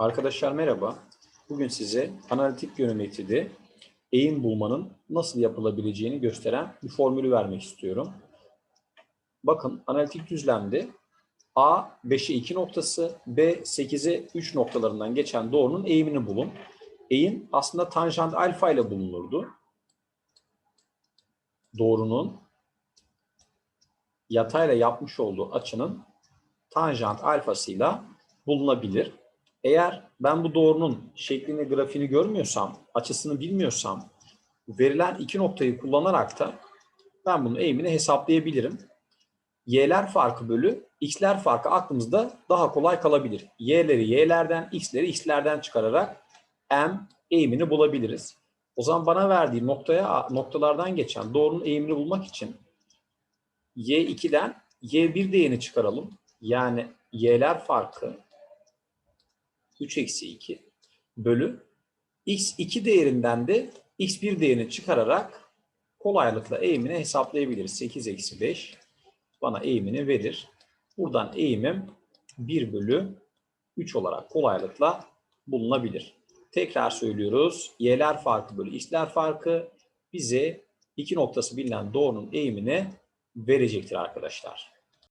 Arkadaşlar merhaba. Bugün size analitik geometride eğim bulmanın nasıl yapılabileceğini gösteren bir formülü vermek istiyorum. Bakın analitik düzlemde A 5'e 2 noktası, B 8'e 3 noktalarından geçen doğrunun eğimini bulun. Eğim aslında tanjant alfa ile bulunurdu. Doğrunun yatayla yapmış olduğu açının tanjant alfasıyla bulunabilir. Eğer ben bu doğrunun şeklini, grafiğini görmüyorsam, açısını bilmiyorsam verilen iki noktayı kullanarak da ben bunun eğimini hesaplayabilirim. Y'ler farkı bölü x'ler farkı aklımızda daha kolay kalabilir. Y'leri y'lerden, x'leri x'lerden çıkararak m eğimini bulabiliriz. O zaman bana verdiği noktaya noktalardan geçen doğrunun eğimini bulmak için y2'den y1 değerini çıkaralım. Yani y'ler farkı 3 eksi 2 bölü x2 değerinden de x1 değerini çıkararak kolaylıkla eğimini hesaplayabiliriz. 8 eksi 5 bana eğimini verir. Buradan eğimim 1 bölü 3 olarak kolaylıkla bulunabilir. Tekrar söylüyoruz. Y'ler farkı bölü x'ler farkı bize iki noktası bilinen doğrunun eğimini verecektir arkadaşlar.